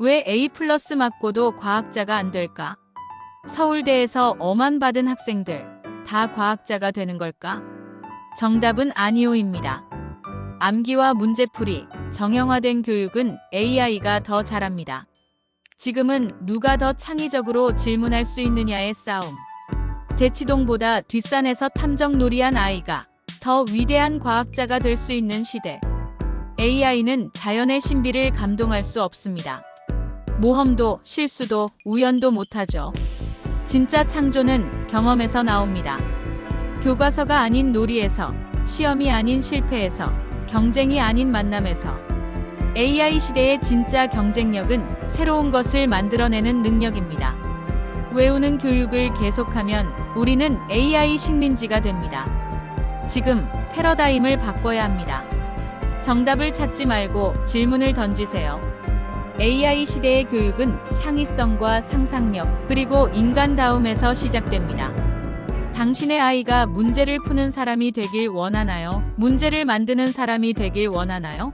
왜 A 플러스 맞고도 과학자가 안 될까? 서울대에서 어만 받은 학생들 다 과학자가 되는 걸까? 정답은 아니오입니다. 암기와 문제풀이, 정형화된 교육은 AI가 더 잘합니다. 지금은 누가 더 창의적으로 질문할 수 있느냐의 싸움. 대치동보다 뒷산에서 탐정놀이한 아이가 더 위대한 과학자가 될 수 있는 시대. AI는 자연의 신비를 감동할 수 없습니다. 모험도 실수도 우연도 못하죠. 진짜 창조는 경험에서 나옵니다. 교과서가 아닌 놀이에서, 시험이 아닌 실패에서, 경쟁이 아닌 만남에서. AI 시대의 진짜 경쟁력은 새로운 것을 만들어내는 능력입니다. 외우는 교육을 계속하면 우리는 AI 식민지가 됩니다. 지금 패러다임을 바꿔야 합니다. 정답을 찾지 말고 질문을 던지세요. AI 시대의 교육은 창의성과 상상력, 그리고 인간다움에서 시작됩니다. 당신의 아이가 문제를 푸는 사람이 되길 원하나요? 문제를 만드는 사람이 되길 원하나요?